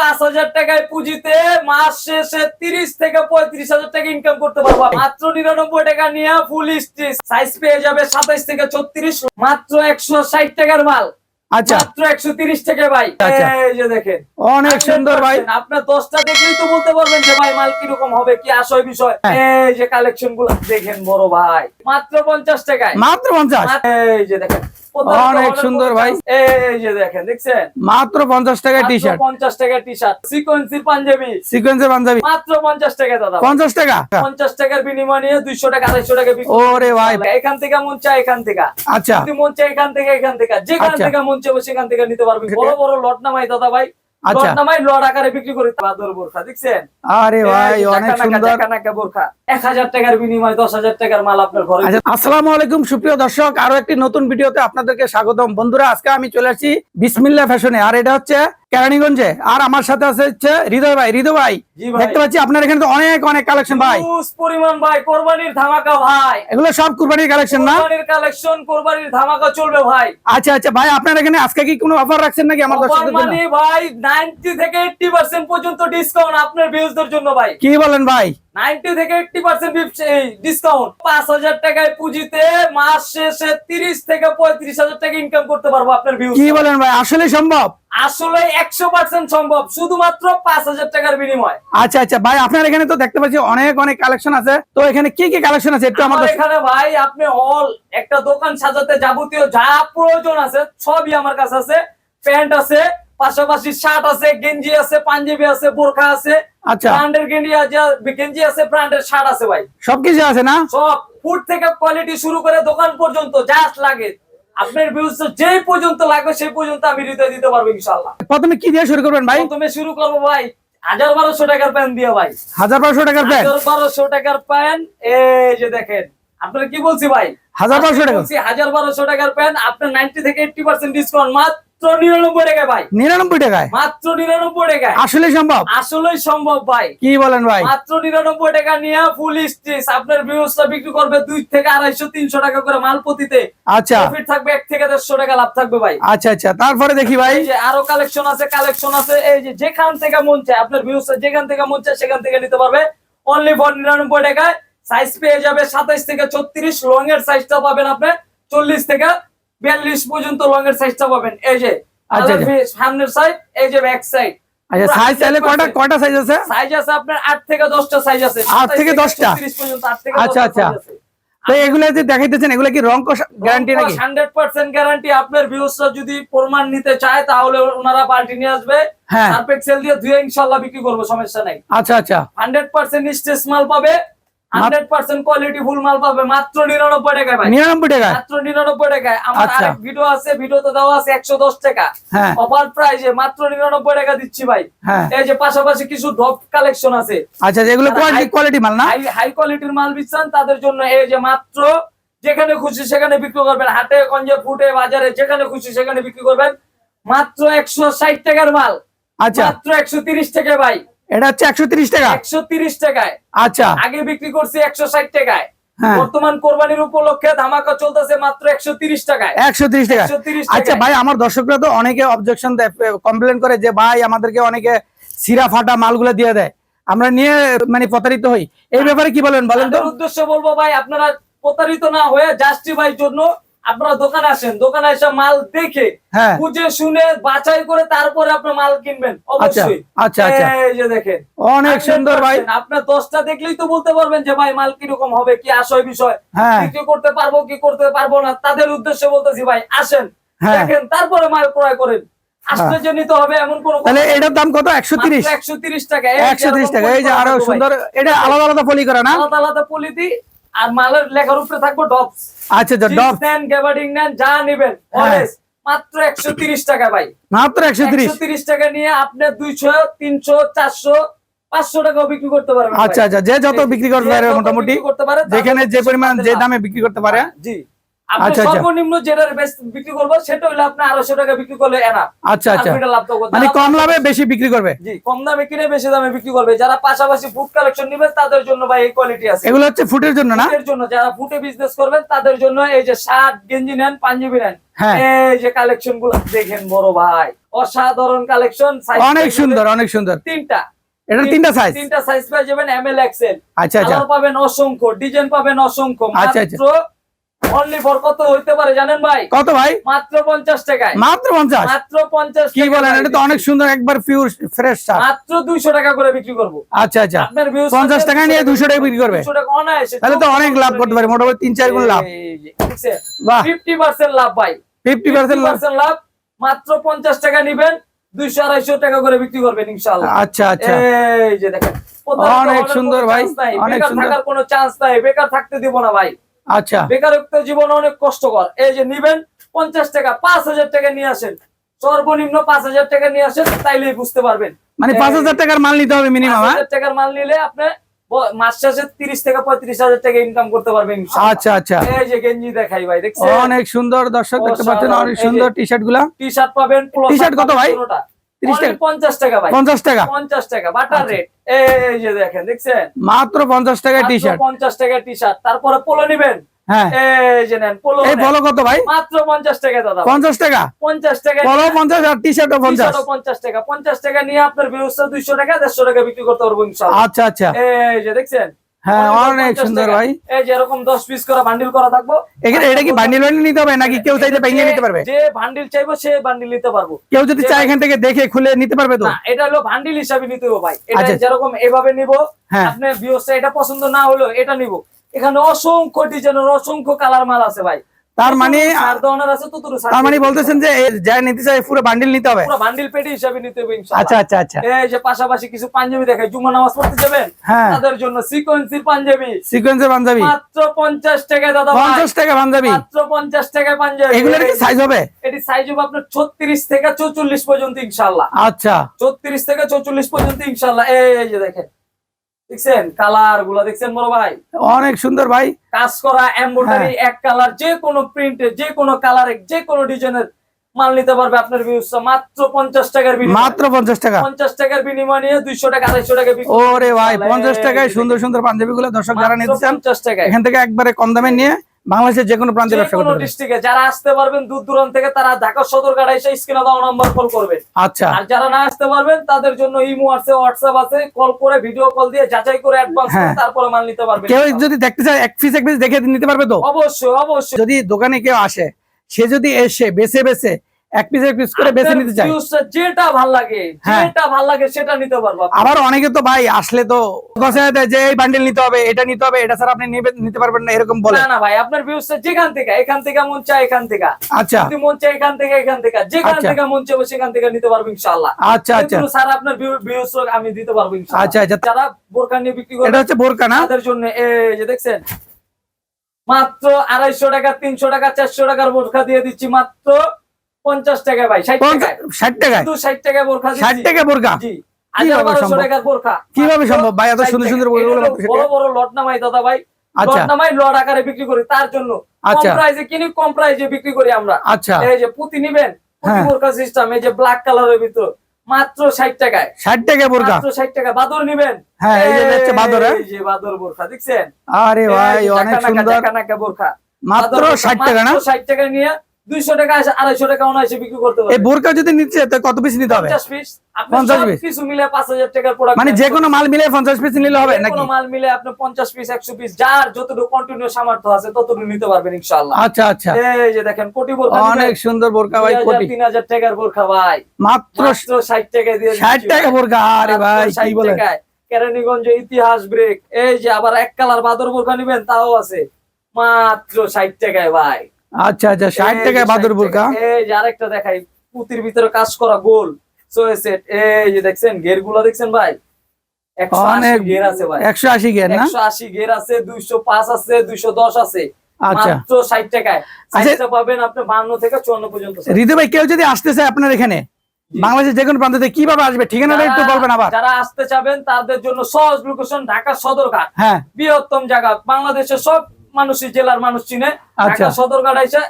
পাঁচ হাজার টাকায় পুঁজিতে মাস শেষে তিরিশ থেকে পঁয়ত্রিশ হাজার টাকা ইনকাম করতে পারব। মাত্র নিরানব্বই টাকা নিয়ে ফুল স্টিচ সাইজ পেয়ে যাবে সাতাইশ থেকে ছত্রিশ। মাত্র একশো ষাট টাকার মাল। আচ্ছা। মাত্র একশো তিরিশ টাকা ভাই। আচ্ছা। এই যে দেখেন। অনেক সুন্দর ভাই। আপনার দশটা দেখলেই তো বলতে পারবেন যে ভাই মাল কীরকম হবে কি আসয় বিষয় হ্যাঁ। এই যে কালেকশনগুলো দেখেন বড় ভাই। মাত্র পঞ্চাশ টাকায়। মাত্র পঞ্চাশ? এই যে দেখেন। অনেক সুন্দর ভাই। এই যে দেখেন দেখছেন? মাত্র পঞ্চাশ টাকা টি শার্ট পঞ্চাশ টাকা টি শার্ট সিকোয়েন্সির পাঞ্জাবি। সিকোয়েন্সের পাঞ্জাবি। মাত্র পঞ্চাশ টাকা দাদা। পঞ্চাশ টাকা? পঞ্চাশ টাকার বিনিময় নিয়ে দুইশো টাকা আড়াইশো টাকা বিক্রি ওরে ভাই। এখান থেকে মন চায় এখান থেকে। আচ্ছা। মন চাই এখান থেকে এখান থেকে। যেখান আচ্ছা। থেকে মন চাই সেখান থেকে নিতে পারবে বড় বড় লট নামাই দাদা ভাই। আচ্ছা। লট আকারে বিক্রি করি। বাদর বোরখা দেখছেন? আরে ভাই অনেক টাকা নাকা, সুন্দর। বোরখা। এক হাজার টাকার বিনিময়ে দশ হাজার টাকার মাল আপনার ঘরে। আচ্ছা আসসালামু আলাইকুম সুপ্রিয় দর্শক। আরও একটি নতুন ভিডিওতে আপনাদেরকে স্বাগতম। বন্ধুরা আজকে আমি চলে আসি বিসমিল্লা ফ্যাশনে। আর এটা হচ্ছে কেরানীগঞ্জে। আর আমার সাথে আছে হচ্ছে হৃদয় ভাই। হৃদয় ভাই দেখতে পাচ্ছি আপনার এখানে তো অনেক অনেক কালেকশন ভাই। পরিমাণ ভাই কোরবানির ধামাকা ভাই। এগুলো সব কোরবানির কালেকশন না? কোরবানির কালেকশন কোরবানির ধামাকা চলবে ভাই। আচ্ছা আচ্ছা ভাই আপনার এখানে আজকে কি কোনো অফার রাখছেন নাকি আমার দর্শকদের জন্য? মানে ভাই 90 থেকে 80% পর্যন্ত ডিসকাউন্ট আপনার ভিউজদের জন্য ভাই। কি বলেন ভাই? 90 থেকে 80% ডিসকাউন্ট 5000 টাকায় পুঁজিতে মাস শেষে 30 থেকে 35000 টাকা ইনকাম করতে পারব আপনার ভিউজ কি বলেন ভাই আসলে সম্ভব? আসলে 100% সম্ভব শুধুমাত্র 5000 টাকার বিনিময়। আচ্ছা আচ্ছা ভাই আপনার এখানে তো দেখতে পাচ্ছি অনেক অনেক কালেকশন আছে। তো এখানে কি কি কালেকশন আছে? একটু আমার এখানে ভাই আপনি অল একটা দোকান সাজাতে যাবতীয় যা প্রয়োজন আছে সবই আমার কাছে আছে। প্যান্ট আছে পাশাপাশি শার্ট আছে গেঞ্জি আছে পাঞ্জাবি আছে বোরখা আছে। আচ্ছা। ব্র্যান্ডের গেঞ্জি আছে গেঞ্জি আছে ব্র্যান্ডের শার্ট আছে ভাই। সবকিছু আছে না? সব ফুড থেকে কোয়ালিটি শুরু করে দোকান পর্যন্ত জাস্ট লাগে। আপনার ভিউজ যেই পর্যন্ত লাগবে সেই পর্যন্ত আমি হৃদয় দিতে পারব ইনশাল্লাহ প্রথমে কি দিয়ে শুরু করবেন ভাই? প্রথমে শুরু করব ভাই হাজার বারোশো টাকার দিয়ে ভাই। হাজার বারোশো টাকার হাজার বারোশো টাকার প্যান্ট এই যে দেখেন। আপনারা কি বলছি ভাই? হাজার বারোশো টাকা হাজার বারোশো টাকার প্যান্ট আপনার নাইনটি থেকে এইটটি পার্সেন্ট ডিসকাউন্ট মাত্র। নিরানব্বই টাকায় ভাই। নিরানব্বই টাকায়? মাত্র নিরানব্বই টাকায়। আসলে সম্ভব? আসলেই সম্ভব ভাই। কি বলেন ভাই? মাত্র নিরানব্বই টাকা নিয়ে ফুল স্টিচ আপনার ভিউজটা বিক্রি করবে দুই থেকে আড়াইশো তিনশো টাকা করে মাল প্রতিতে। আচ্ছা। প্রফিট থাকবে এক থেকে দেড়শো টাকা লাভ থাকবে ভাই। আচ্ছা আচ্ছা। তারপরে দেখি ভাই। আরও কালেকশন আছে কালেকশন আছে। এই যে যেখান থেকে মন চায় আপনার যেখান থেকে মন চায় সেখান থেকে নিতে পারবে। অনলি ফর নিরানব্বই টাকায়। সাইজ পেয়ে যাবে সাতাইশ থেকে ছত্রিশ। লং এর সাইজটা পাবেন আপনি চল্লিশ থেকে বিয়াল্লিশ পর্যন্ত লং এর সাইজটা পাবেন এই যে আচ্ছা, আচ্ছা। সামনের সাইড এই যে ব্যাক সাইড আচ্ছা সাইজ চাইলে কয়টা কয়টা সাইজ আছে? সাইজ আছে আপনার আট থেকে দশটা সাইজ আছে। আট থেকে 10টা? 36 পর্যন্ত আট থেকে আচ্ছা, আচ্ছা। তো এগুলো যে দেখাইতেছেন এগুলো কি রং গ্যারান্টি নাকি? আপনার ভিউসরা যদি প্রমাণ নিতে চায় তাহলে ওনারা পাল্টি নিয়ে আসবে। হ্যাঁ। দিয়ে ধুয়ে বিক্রি করব সমস্যা নাই। আচ্ছা আচ্ছা। হান্ড্রেড পার্সেন্ট স্টেজ মাল পাবে। হান্ড্রেড পার্সেন্ট কোয়ালিটি ফুল মাল পাবে মাত্র টাকায় ভাই। মাত্র টাকায়। আমার আচ্ছা। আরেক ভিডিও আছে ভিডিওতে দেওয়া আছে একশো দশ টাকা। হ্যাঁ। অফার মাত্র নিরানব্বই টাকা দিচ্ছি ভাই। হ্যাঁ। এই যে পাশাপাশি কিছু কালেকশন আছে। আচ্ছা এগুলো কোয়ালিটি কোয়ালিটি মাল না? হাই কোয়ালিটির মাল বিচ্ছান তাদের জন্য এই যে মাত্র যেখানে খুশি সেখানে বিক্রি করবেন। হাটে গঞ্জে ফুটে বাজারে যেখানে খুশি সেখানে বিক্রি করবেন। মাত্র একশো ষাট টাকার মাল। আচ্ছা। মাত্র একশো তিরিশ টাকা ভাই। এটা হচ্ছে একশো তিরিশ টাকা। একশো তিরিশ টাকায়। আচ্ছা। আগে বিক্রি করছি একশো ষাট টাকায়। হ্যাঁ। বর্তমান কোরবানির উপলক্ষে ধামাকা চলতেছে মাত্র একশো তিরিশ টাকায়। একশো তিরিশ টাকা। আচ্ছা ভাই আমার দর্শকরা তো অনেকে অবজেকশন দেয় কমপ্লেন করে যে ভাই আমাদেরকে অনেকে সিরা ফাটা মালগুলো দিয়ে দেয়। আমরা নিয়ে মানে প্রতারিত হই। এই ব্যাপারে কি বলেন বলেন তো। উদ্দেশ্য বলব ভাই আপনারা প্রতারিত না হয়ে জাস্টিফাই জন্য আপনারা দোকানে আসেন দোকানে এসে মাল দেখে হ্যাঁ। বুঝে শুনে বাছাই করে তারপরে আপনার মাল কিনবেন আচ্ছা অবশ্যই। আচ্ছা আচ্ছা। এই যে দেখেন। অনেক সুন্দর ভাই। 100% আপনার দশটা দেখলেই তো বলতে পারবেন যে ভাই মাল কীরকম হবে কি আসয় বিষয় কি বিক্রি করতে পারব কি করতে পারব না তাদের উদ্দেশ্যে বলতেছি ভাই আসেন। হ্যাঁ। দেখেন তারপরে মাল ক্রয় করেন। নিতে হবে এমন কোন তাহলে এটার দাম কত? একশো তিরিশ? একশো তিরিশ টাকা। টাকা। এই যে আরও। সুন্দর এটা আলাদা আলাদা পলি করা না? আলাদা আলাদা পলিতি আর মালের লেখার উপরে থাকব ডপস আচ্ছা আচ্ছা নেন গ্যাবার্ডিং নেন যা নিবেন হ্যাঁ। অলওয়েজ মাত্র একশো তিরিশ টাকা ভাই। মাত্র একশো তিরিশ? একশো তিরিশ টাকা নিয়ে আপনি দুইশো তিনশো চারশো পাঁচশো টাকা বিক্রি করতে পারবেন আচ্ছা আচ্ছা যে যত বিক্রি করতে পারে মোটামুটি করতে পারে, যেখানে যে পরিমাণ যে দামে বিক্রি করতে পারে। জি। আচ্ছা, আচ্ছা। সর্বনিম্ন যেটা বিক্রি করব সেটা হলে আপনি আড়াইশো টাকা বিক্রি করলে এনা আচ্ছা আচ্ছা। মানে কম লাভে বেশি বিক্রি করবে? জি কম দামে কিনে বেশি দামে বিক্রি করবে। যারা পাশাপাশি ফুড কালেকশন নিবে তাদের জন্য ভাই এই কোয়ালিটি আছে। এগুলো হচ্ছে ফুটের জন্য না? ফুটের জন্য যারা ফুটে বিজনেস করবেন তাদের জন্য এই যে শার্ট গেঞ্জি নেন পাঞ্জাবি নেন হ্যাঁ। এই যে কালেকশনগুলো দেখেন বড় ভাই অসাধারণ কালেকশন অনেক সুন্দর অনেক সুন্দর। তিনটা। তিনটা সাইজ তিনটা সাইজ পেয়ে যাবেন এম এল এক্সেল আচ্ছা। আচ্ছা পাবেন অসংখ্য ডিজাইন পাবেন অসংখ্য। আচ্ছা, আচ্ছা। মাত্র অনলি ফর কত হইতে পারে জানেন ভাই? কত ভাই? মাত্র পঞ্চাশ টাকায়। মাত্র পঞ্চাশ? মাত্র পঞ্চাশ কি বলেন এটা তো অনেক সুন্দর একবার পিওর ফ্রেশ শার্ট মাত্র দুইশো টাকা করে বিক্রি করব। আচ্ছা আচ্ছা। আপনার views পঞ্চাশ আছে, টাকা নিয়ে দুশো টাকা বিক্রি করবে। 200 টাকা অনায়াসে তাহলে তো অনেক লাভ করতে পারে মোটামুটি তিন চার গুণ লাভ। বাহ। ভাই। 50% লাভ। মাত্র পঞ্চাশ টাকা নিবেন দুইশো আড়াইশো টাকা করে বিক্রি করবেন আচ্ছা আচ্ছা। এই যে দেখেন। অনেক সুন্দর ভাই, অনেক সুন্দর। থাকার কোনো চান্স নাই। বেকার থাকতে দিব না ভাই। আচ্ছা। বেকারত্ব জীবন অনেক কষ্টকর। এই যে নিবেন পঞ্চাশ টাকা পাঁচ হাজার টাকা নিয়ে আসেন। সর্বনিম্ন পাঁচ হাজার টাকা নিয়ে আসেন তাইলেই বুঝতে পারবেন। মানে পাঁচ হাজার টাকার মাল নিতে হবে মিনিমাম পাঁচ হাজার টাকার মাল নিলে আপনি ব- মাস শেষে তিরিশ থেকে পঁয়ত্রিশ হাজার টাকা ইনকাম করতে পারবেন আচ্ছা আচ্ছা। এই যে গেঞ্জি দেখাই ভাই দেখছেন? অনেক সুন্দর দর্শক দেখতে পাচ্ছেন অনেক সুন্দর টি শার্টগুলা। টি শার্ট পাবেন T-shirt কত ভাই? 30 পঞ্চাশ টাকা পঞ্চাশ টাকা। পঞ্চাশ টাকা বাটার আচ্ছা। রেট এই যে দেখেন দেখছেন? মাত্র পঞ্চাশ টাকা টি শার্ট পঞ্চাশ টাকা টি শার্ট তারপরে পোলো নিবেন? হ্যাঁ। কত ভাই? মাত্র পঞ্চাশ টাকা দাদা। পঞ্চাশ টাকা? পঞ্চাশ টাকা বলো পঞ্চাশ আর টি শার্টও পঞ্চাশ। পঞ্চাশ পঞ্চাশ টাকা। পঞ্চাশ টাকা নিয়ে আপনার ব্যবস্থা দুইশো টাকা দেড়শো টাকা বিক্রি করতে পারব আচ্ছা আচ্ছা। এই যে দেখছেন? হ্যাঁ অনলি অনেক সুন্দর ভাই। এই যে এরকম দশ পিস করে বান্ডিল করা থাকব। এখানে এটা কি বান্ডিল বান্ডিল নিতে হবে নাকি কেউ চাইলে ভেঙে নিতে পারবে? যে বান্ডিল চাইব সে বান্ডিল নিতে পারব। কেউ যদি চায় এখান থেকে দেখে খুলে নিতে পারবে তো? না এটা হলো বান্ডিল হিসাবে নিতে হবে ভাই। এটা আচ্ছা। যেরকম এভাবে নিব হ্যাঁ। আপনার এটা পছন্দ না হলো এটা নিব। এখানে অসংখ্য ডিজাইনের অসংখ্য কালার মাল আছে ভাই। তার মানে তার মানে বলতেছেন যে যা নিতে চাই পুরো বান্ডিল নিতে হবে? পুরো বান্ডিল পেটি হিসাবে নিতে হবে আচ্ছা আচ্ছা আচ্ছা। এই যে পাশাপাশি কিছু পাঞ্জাবি দেখাই জুমা নামাজ পড়তে যাবেন? হ্যাঁ। তাদের জন্য সিকোয়েন্সির পাঞ্জাবি। সিকোয়েন্সের পাঞ্জাবি। মাত্র পঞ্চাশ টাকা দাদা ভাই। পঞ্চাশ টাকা পাঞ্জাবি। মাত্র পঞ্চাশ টাকা পাঞ্জাবি। এগুলোর কি সাইজ হবে? এটি সাইজ হবে আপনার ছত্রিশ থেকে চৌচল্লিশ পর্যন্ত ইনশাল্লাহ আচ্ছা। ছত্রিশ থেকে চৌচল্লিশ পর্যন্ত ইনশাল্লাহ এই যে দেখেন। দেখছেন? কালারগুলা দেখছেন বড় ভাই? অনেক সুন্দর ভাই। কাজ করা এমব্রয়ডারি। এক কালার যে কোনো প্রিন্টে যে কোনো কালারে যে কোনো ডিজাইনের মাল নিতে পারবে আপনার ভিউজটা মাত্র পঞ্চাশ টাকার বিনিময়ে। মাত্র পঞ্চাশ টাকা। পঞ্চাশ টাকার বিনিময় নিয়ে দুইশো টাকা আড়াইশো টাকা বিক্রি ওরে ভাই ইনশাআল্লাহ। পঞ্চাশ এই টাকায় সুন্দর সুন্দর পাঞ্জাবি গুলো দর্শক যারা নিতে চান পঞ্চাশ টাকায়। এখান থেকে একবারে কম দামে নিয়ে বাংলাদেশের যে কোনো প্রান্তে ব্যবসা করতে পারবে। ডিস্ট্রিক্টে যারা আসতে পারবেন দূর দূরান্ত থেকে তারা ঢাকা সদর গাড়া এসে স্ক্রিনে দাও নাম্বার কল করবে। আচ্ছা। আর যারা না আসতে পারবেন তাদের জন্য ইমো আছে হোয়াটসঅ্যাপ আছে কল করে ভিডিও কল দিয়ে যাচাই করে অ্যাডভান্স করে তারপরে মাল নিতে পারবেন কেউ যদি দেখতে চায় এক পিস এক পিস দেখে নিতে পারবে তো? অবশ্যই অবশ্যই। যদি দোকানে কেউ আসে সে যদি এসে বেছে বেছে এক পিস এক পিস করে বেছে নিতে চায় যেটা ভালো লাগে হ্যাঁ। যেটা ভালো লাগে সেটা নিতে পারব আবার অনেকে তো ভাই আসলে তো যে এই বান্ডেল নিতে হবে এটা নিতে হবে এটা স্যার আপনি নিতে পারবেন না এরকম বলে। না না ভাই আপনার ভিউজটা যেখান থেকে এখান থেকে মন চায় এখান থেকে। আচ্ছা। যদি মন চায় এখান থেকে এখান থেকে। যেখান আচ্ছা। থেকে মন চাইবে সেখান থেকে নিতে পারব ইনশাআল্লাহ। আচ্ছা আচ্ছা। স্যার আপনার ভিউজ আমি দিতে পারব ইনশাআল্লাহ। আচ্ছা আচ্ছা। যারা বোরকা নিয়ে বিক্রি এটা করবে হচ্ছে বোরকা না? তাদের জন্য এই যে দেখছেন মাত্র আড়াইশো টাকা তিনশো টাকা চারশো টাকার বোরখা দিয়ে দিচ্ছি মাত্র পঞ্চাশ টাকা ভাই ষাট ষাট টাকা বোরখা ষাট টাকা? বোরখা? কীভাবে সম্ভব? ভাই এত সুন্দর সুন্দর বড় বড় লট নামাই দাদা ভাই। লট আচ্ছা নামাই লট আকারে বিক্রি করি তার জন্য। কম আচ্ছা। প্রাইসে কিনি কম প্রাইসে বিক্রি করি আমরা। আচ্ছা। এই যে পুঁতি নিবেন হ্যাঁ। সিস্টেম এই যে ব্ল্যাক কালারের ভিতর মাত্র ষাট টাকায়। ষাট টাকা মাত্র ষাট টাকা বাদর নিবেন? হ্যাঁ এই যে হচ্ছে বাদর হ্যাঁ? এই যে বাদর বোরখা দেখছেন? আরে ভাই অনেক সুন্দর। বোরখা। মাত্র ষাট টাকা না? ষাট টাকা নিয়ে দুইশো টাকা আড়াইশো টাকা অনায়াসে বিক্রি করতে এই পারবে বোরকা যদি নিচ্ছে কত পিস নিতে হবে? পঞ্চাশ পিস আপনি 50 সব কিছু মিলে পাঁচ হাজার টাকার প্রোডাক্ট মানে যে কোনো মাল মিলে পঞ্চাশ পিস নিলে হবে নাকি? কোনো মাল মিলে আপনি পঞ্চাশ পিস একশো পিস যার যতটুকু কন্টিনিউ সামর্থ্য আছে ততটুকু নিতে পারবেন ইনশাল্লাহ আচ্ছা আচ্ছা। এই যে দেখেন কোটি বোরখা অনেক সুন্দর বোরকা ভাই কোটি। তিন হাজার টাকার বোরখা ভাই। মাত্র ষাট টাকা দিয়ে ষাট টাকা। বোরকা আরে ভাই কি বলে। কেরানীগঞ্জ ইতিহাস ব্রেক এই যে আবার এক কালার বাদর বোরখা নিবেন তাও আছে। মাত্র ষাট টাকায় ভাই। আচ্ছা আচ্ছা ষাট এই যে টাকায় বাদুর 60 বোরকা এই যে আরেকটা দেখাই পুতির ভিতরে কাজ করা গোল। সেট এই যে দেখছেন গেরগুলা দেখছেন ভাই? অনেক গের আছে ভাই। একশো আশি গের না? একশো আশি গের আছে দুইশো পাঁচ আছে দুইশো দশ আছে। আচ্ছা। মাত্র ষাট টাকায়। সাইজটা পাবেন আপনি বান্ন থেকে চুয়ান্ন পর্যন্ত ঋতু ভাই কেউ যদি আসতে চায় আপনার এখানে। বাংলাদেশের যে কোনো প্রান্ত থেকে কীভাবে আসবে? ঠিকানাটা একটু বলবেন আবার। যারা আসতে চাবেন তাদের জন্য সহজ লোকেশন ঢাকা সদরঘাট। হ্যাঁ। বৃহত্তম জায়গা বাংলাদেশের সব মানুষই জেলার মানুষ চিনে আচ্ছা। ঢাকা সদরঘাট এসে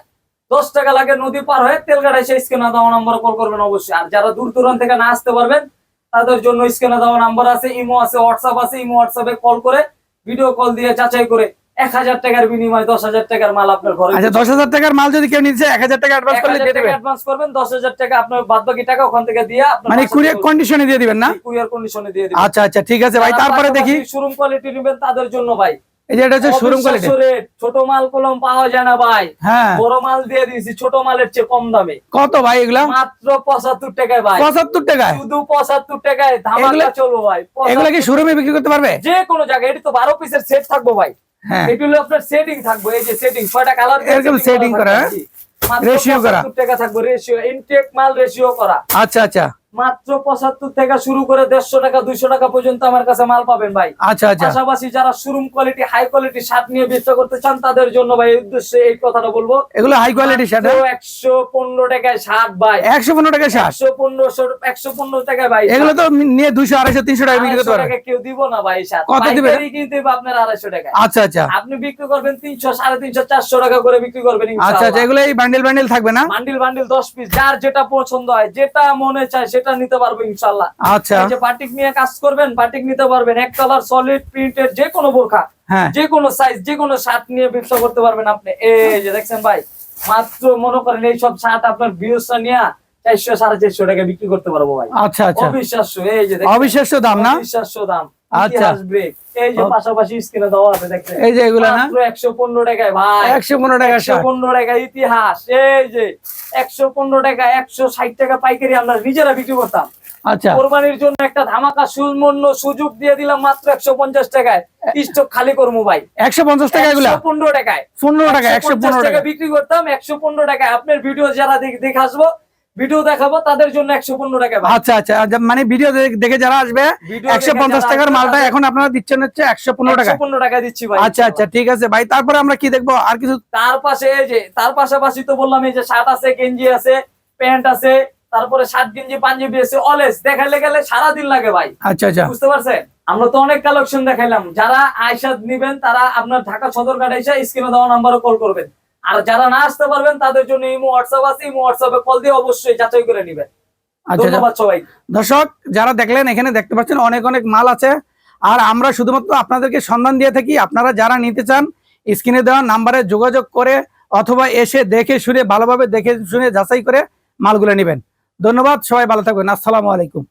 দশ টাকা লাগে নদী পার হয়ে তেলঘাট এসে স্ক্যানে দেওয়া নাম্বার কল করবেন অবশ্যই। আর যারা দূর দূরান্ত থেকে না আসতে পারবেন তাদের জন্য স্ক্যানে দেওয়া নাম্বার আছে ইমো আছে হোয়াটসঅ্যাপ আছে ইমো হোয়াটসঅ্যাপে কল করে ভিডিও কল দিয়ে যাচাই করে এক হাজার টাকার বিনিময়ে দশ হাজার টাকার মাল আপনার ঘরে আচ্ছা দশ হাজার টাকার মাল যদি কেউ নিচ্ছে এক হাজার টাকা অ্যাডভান্স করলে দিয়ে দেবেন। অ্যাডভান্স করবেন দশ হাজার টাকা আপনার বাদ বাকি টাকা ওখান থেকে দিয়ে মানে কুরিয়ার কন্ডিশনে দিয়ে দিবেন না? কুরিয়ার কন্ডিশনে দিয়ে দিবেন। আচ্ছা আচ্ছা ঠিক আছে ভাই তারপরে দেখি। শোরুম কোয়ালিটি নেবেন তাদের জন্য ভাই। এটা হচ্ছে শোরুম কোয়ালিটি ছোট মাল কলম পাওয়া যায় না ভাই। হ্যাঁ। বড় মাল দিয়ে দিয়েছি ছোট মালের চেয়ে কম দামে। কত ভাই এগুলা? মাত্র পঁচাত্তর টাকায় ভাই। পঁচাত্তর টাকায়? শুধু পঁচাত্তর টাকায় ধামাকা এগুলা- চলবো ভাই এগুলা কি শোরুমে বিক্রি করতে পারবে? যে কোনো জায়গায় এটি তো বারো পিসের সেট থাকব ভাই। হ্যাঁ। এগুলো আপনার সেটিং থাকব এই যে সেটিং ছয়টা কালার এরকম setting করা, হ্যাঁ? Ratio করা। টাকা থাকব রেশিও ইনটেক মাল রেশিও করা। আচ্ছা আচ্ছা। মাত্র পঁচাত্তর থেকে শুরু করে দেড়শো টাকা দুইশো টাকা পর্যন্ত আমার কাছে মাল পাবেন ভাই। আচ্ছা আচ্ছা। পাশাপাশি যারা showroom quality high quality shirt নিয়ে ব্যবসা করতে চান তাদের জন্য ভাই উদ্দেশ্যে এই কথাটা বলব। এগুলো হাই কোয়ালিটি শার্ট একশো পনেরো টাকায় শার্ট ভাই। একশো পনেরো টাকা শার্ট একশো পনেরোশো একশো পনেরো টাকায় ভাই এগুলো তো নিয়ে দুশো আড়াইশো তিনশো টাকা বিক্রি করতে আড়াইশো পারবে। টাকা কেউ দিব না ভাই শার্ট কত দিবে? কিনতে আপনার আড়াইশো টাকা আচ্ছা আচ্ছা। আপনি বিক্রি করবেন তিনশো সাড়ে তিনশো চারশো টাকা করে বিক্রি করবেন আচ্ছা আচ্ছা এগুলো এই বান্ডেল বান্ডেল থাকবে না? বান্ডিল বান্ডিল দশ পিস যার যেটা পছন্দ হয় যেটা মনে চায় সেটা নিতে পারব ইনশাল্লাহ আচ্ছা। যে বাটিক নিয়ে কাজ করবেন বাটিক নিতে পারবেন। এক কালার সলিড প্রিন্টের যে কোনো বোরখা হ্যাঁ। যে কোনো সাইজ যে কোনো শার্ট নিয়ে ব্যবসা করতে পারবেন আপনি। এই যে দেখছেন ভাই মাত্র মনে করেন এই সব শার্ট আপনার ভিউসটা নিয়ে চারশো সাড়ে চারশো টাকা বিক্রি করতে পারব ভাই। আচ্ছা আচ্ছা। অবিশ্বাস্য এই যে অবিশ্বাস্য দাম না? অবিশ্বাস্য দাম। আচ্ছা। এই যে পাশাপাশি স্ক্রিনে দেওয়া আছে দেখছেন এই যে এগুলো না? মাত্র একশো পনেরো টাকায় ভাই। একশো পনেরো টাকা টাকা ইতিহাস। এই যে একশো পনেরো টাকা একশো ষাট টাকা পাইকারি আমরা নিজেরা বিক্রি করতাম। আচ্ছা। কোরবানির জন্য একটা ধামাকা সুমন্য সুযোগ দিয়ে দিলাম মাত্র একশো পঞ্চাশ টাকায়। স্টক খালি করব ভাই। একশো পঞ্চাশ টাকা এগুলা? একশো পনেরো টাকায়। পনেরো টাকা একশো পনেরো টাকা টাকা। বিক্রি করতাম একশো পনেরো টাকায়। আপনার ভিডিও যারা দেখে আসব ভিডিও দেখাবো তাদের জন্য একশো পনেরো টাকা আচ্ছা আচ্ছা আচ্ছা, মানে ভিডিও দেখে যারা আসবে একশো পঞ্চাশ টাকার মালটা এখন আপনারা দিচ্ছেন হচ্ছে একশো পনেরো টাকা 115 টাকা দিচ্ছি ভাই আচ্ছা আচ্ছা ঠিক আছে ভাই তারপরে আমরা কি দেখব? আর কিছু তার পাশে যে তার পাশাপাশি তো বললাম এই যে শার্ট আছে গেঞ্জি আছে প্যান্ট আছে তারপরে শার্ট গেঞ্জি পাঞ্জাবি আছে অলেস দেখাইলে গেলে সারাদিন লাগে ভাই। আচ্ছা আচ্ছা। বুঝতে পারছেন? আমরা তো অনেক কালেকশন দেখাইলাম। যারা আয়সা নিবেন তারা আপনার ঢাকা সদরঘাট আইসা স্ক্রিনে দেওয়া নাম্বারে কল করবেন। আর যারা না আসতে পারবেন তাদের জন্য ইমো হোয়াটসঅ্যাপ আছে। ইমো হোয়াটসঅ্যাপে কল দিয়ে অবশ্যই যাচাই করে নিবেন। আচ্ছা। ধন্যবাদ সবাই দর্শক যারা দেখলেন এখানে দেখতে পাচ্ছেন অনেক অনেক মাল আছে। আর আমরা শুধুমাত্র আপনাদেরকে সন্ধান দিয়ে থাকি আপনারা যারা নিতে চান স্ক্রিনে দেওয়া নাম্বারে যোগাযোগ করে অথবা এসে দেখে শুনে ভালোভাবে দেখে শুনে যাচাই করে মালগুলো নেবেন। ধন্যবাদ সবাই ভালো থাকবেন। আসসালামু আলাইকুম।